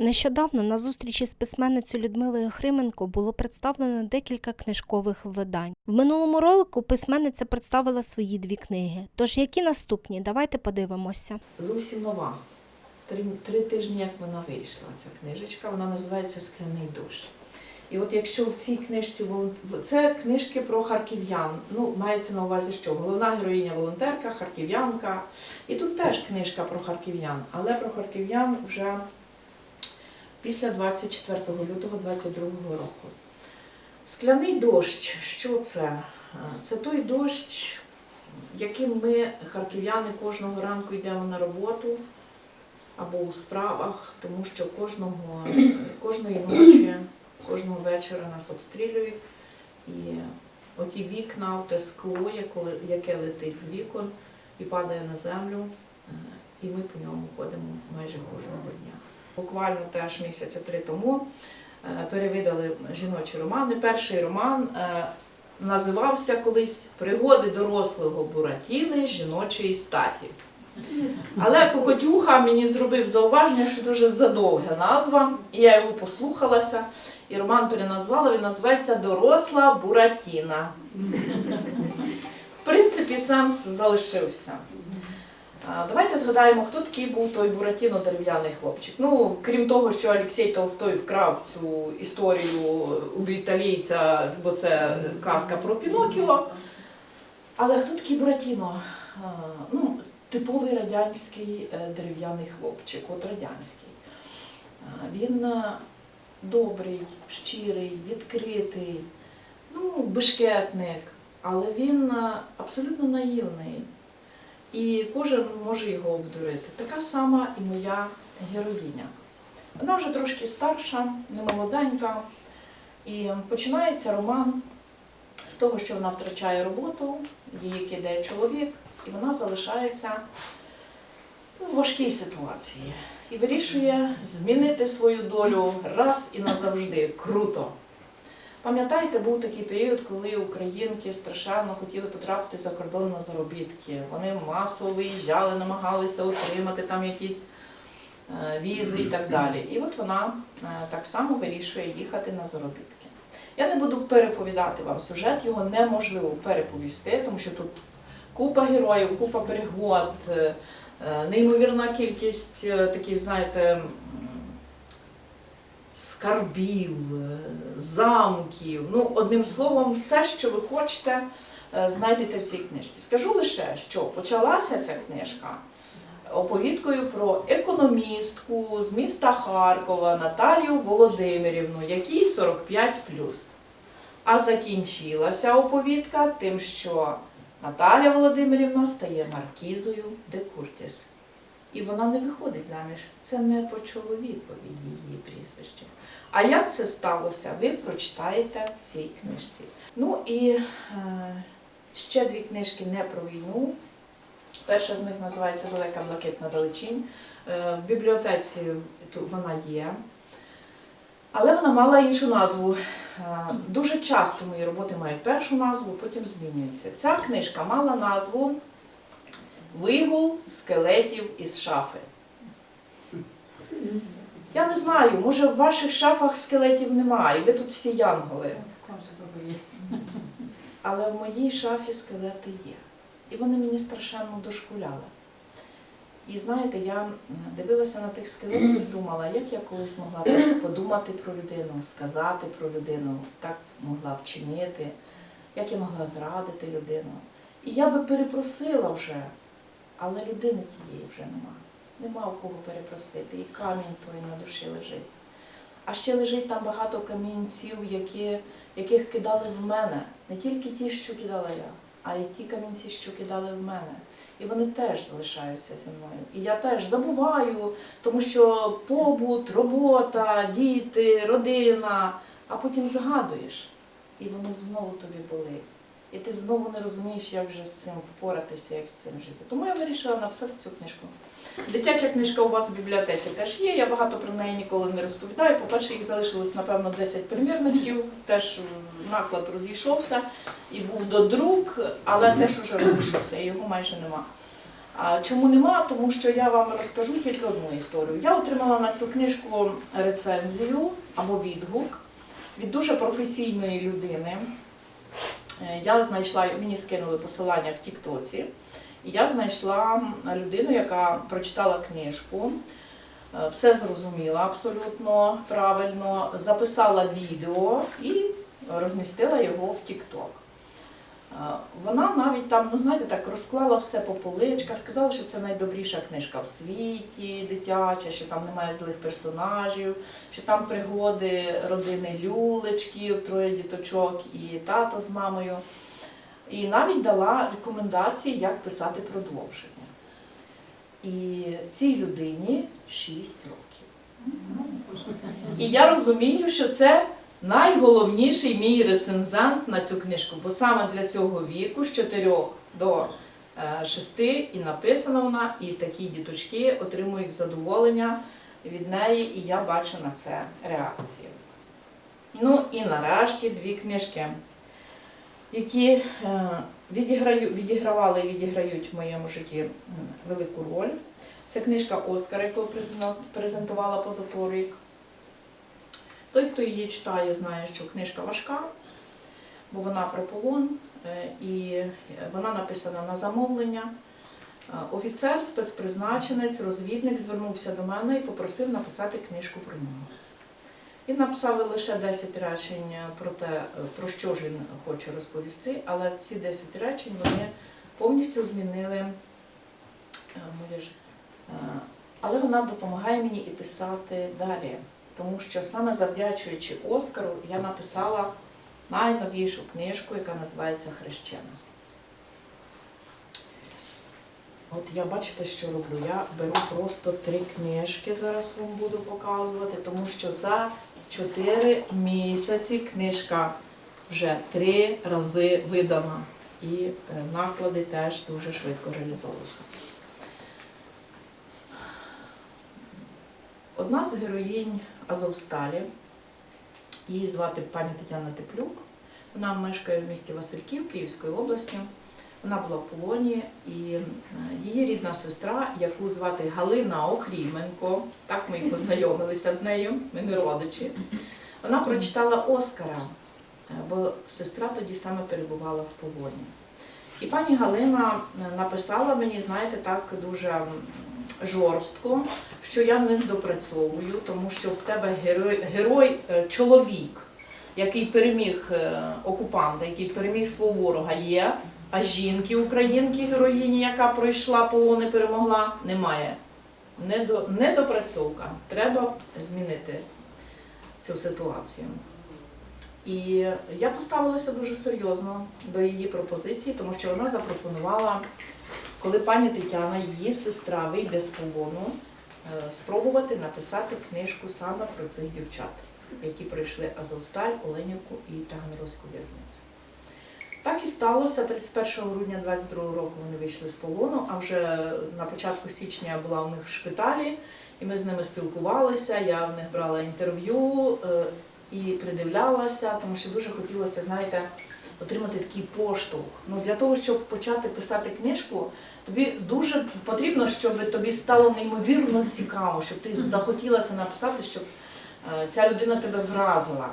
Нещодавно на зустрічі з письменницею Людмилою Хрименко було представлено декілька книжкових видань. В минулому ролику письменниця представила свої дві книги. Тож які наступні? Давайте подивимося. зовсім нова. Три, три тижні, як вона вийшла, ця книжечка, вона називається Скляний дощ. І от якщо в цій книжці це книжки про харків'ян. Ну, мається на увазі, що головна героїня волонтерка, харків'янка. І тут теж книжка про харків'ян, але про харків'ян вже після 24 лютого 22 року. Скляний дощ, що це? Це той дощ, яким ми, харків'яни, кожного ранку йдемо на роботу або у справах, тому що кожного, кожної ночі, кожного вечора нас обстрілюють. І оті вікна, те скло, яке- яке летить з вікон і падає на землю, е, і ми по ньому ходимо майже кожного дня. Буквально теж місяця три тому е, перевидали жіночі романи. Перший роман е, називався колись Пригоди дорослого Буратіни жіночої статі. Але Кокотюха мені зробив зауваження, що дуже задовга назва, і я його послухалася, і роман переназвала, він називається Доросла Буратіна. В принципі, сенс залишився. Давайте згадаємо, хто такий був той Буратіно дерев'яний хлопчик. Ну, крім того, що Олексій Толстой вкрав цю історію у італійця, бо це казка про Пінокіо. Але хто такий Буратіно? Ну, типовий радянський е, дерев'яний хлопчик, от радянський. Він е, добрий, щирий, відкритий, ну, бешкетник, але він е, абсолютно наївний. І кожен може його обдурити. Така сама і моя героїня. Вона вже трошки старша, не молоденька. І починається роман з того, що вона втрачає роботу, її кидає чоловік, і вона залишається в важкій ситуації. І вирішує змінити свою долю раз і назавжди. Круто. Пам'ятаєте, був такий період, коли українки страшенно хотіли потрапити за кордон на заробітки. Вони масово виїжджали, намагалися отримати там якісь е, візи і так далі. І от вона е, так само вирішує їхати на заробітки. Я не буду переповідати вам сюжет, його неможливо переповісти, тому що тут купа героїв, купа пригод, е, неймовірна кількість таких, знаєте, скарбів, е, замків. Ну, одним словом, все, що ви хочете, е, знайдете в цій книжці. Скажу лише, що почалася ця книжка оповідкою про економістку з міста Харкова Наталію Володимирівну, якій 45 А закінчилася оповідка тим, що Наталя Володимирівна стає маркізою де Куртіс. І вона не виходить заміж. Це не по чоловікові її прізвище. А як це сталося, ви прочитаєте в цій книжці. Ну і е, ще дві книжки не про війну. Перша з них називається Велика блакитна далечінь. Е, В бібліотеці вона є. Але вона мала іншу назву. Е, Дуже часто мої роботи мають першу назву, потім змінюються. Ця книжка мала назву Вигул скелетів із шафи. Я не знаю, може в ваших шафах скелетів немає, ви тут всі янголи. Але в моїй шафі скелети є. І вони мені страшенно дошкуляли. І знаєте, я дивилася на тих скелетів і думала, як я колись могла так подумати про людину, сказати про людину, так могла вчинити, як я могла зрадити людину. І я би перепросила вже, але людини тієї вже нема. Нема у кого перепросити. І камінь той на душі лежить. А ще лежить там багато камінців, які, яких кидали в мене. Не тільки ті, що кидала я, а й ті камінці, що кидали в мене. І вони теж залишаються зі мною. І я теж забуваю, тому що побут, робота, діти, родина, а потім згадуєш, і воно знову тобі болить. І ти знову не розумієш, як же з цим впоратися, як з цим жити. Тому я вирішила написати цю книжку. Дитяча книжка у вас в бібліотеці теж є. Я багато про неї ніколи не розповідаю. По-перше, їх залишилось, напевно, 10 примірничків. Теж наклад розійшовся і був до друк, але теж уже розійшовся, і його майже нема. А чому нема? Тому що я вам розкажу тільки одну історію. Я отримала на цю книжку рецензію або відгук від дуже професійної людини. Е, Я знайшла, мені скинули посилання в Тіктоці, і я знайшла людину, яка прочитала книжку, е, все зрозуміла абсолютно правильно, записала відео і розмістила його в Тікток. Вона навіть там, ну знаєте, так розклала все по поличках, сказала, що це найдобріша книжка в світі, дитяча, що там немає злих персонажів, що там пригоди родини люлечків, троє діточок і тато з мамою. І навіть дала рекомендації, як писати продовження. І цій людині 6 років. І я розумію, що це найголовніший мій рецензент на цю книжку, бо саме для цього віку, з 4 до 6, і написана вона, і такі діточки отримують задоволення від неї, і я бачу на це реакцію. Ну і нарешті дві книжки, які е, відіграю, відігравали і відіграють в моєму житті велику роль. Це книжка Оскара, яку презентувала позаторік. Той, хто її читає, знає, що книжка важка, бо вона про полон, е, і вона написана на замовлення. Е, Офіцер, спецпризначенець, розвідник звернувся до мене і попросив написати книжку про нього. Він написав лише 10 речень про те, е, про що ж він хоче розповісти, але ці 10 речень вони повністю змінили моє життя. Але вона допомагає мені і писати далі, тому що саме завдячуючи Оскару, я написала найновішу книжку, яка називається Хрещена. От я бачите, що роблю? Я беру просто три книжки, зараз вам буду показувати, тому що за 4 місяці книжка вже три рази видана. І е, наклади теж дуже швидко реалізовуються. Одна з героїнь Азовсталі, її звати пані Тетяна Теплюк. Вона мешкає в місті Васильків Київської області. Вона була в полоні, і е, її рідна сестра, яку звати Галина Охріменко, так ми і познайомилися з нею, ми не родичі. Вона прочитала Оскара, е, бо сестра тоді саме перебувала в полоні. І пані Галина е, написала мені, знаєте, так дуже жорстко, що я не допрацьовую, тому що в тебе герой, герой е, чоловік, який переміг е, окупанта, який переміг свого ворога, є. А жінки, українки, героїні, яка пройшла полон і перемогла, немає. Недопрацьовка. Треба змінити цю ситуацію. І я поставилася дуже серйозно до її пропозиції, тому що вона запропонувала, коли пані Тетяна, її сестра, вийде з полону, е, спробувати написати книжку саме про цих дівчат, які пройшли Азовсталь, Оленівку і Таганрозьку в'язницю. Так і сталося. 31 грудня 22 року вони вийшли з полону, а вже на початку січня я була у них в шпиталі, і ми з ними спілкувалися. Я в них брала інтерв'ю е, і придивлялася, тому що дуже хотілося, знаєте, отримати такий поштовх. Ну, для того, щоб почати писати книжку, тобі дуже потрібно, щоб тобі стало неймовірно цікаво, щоб ти захотіла це написати, щоб е, ця людина тебе вразила.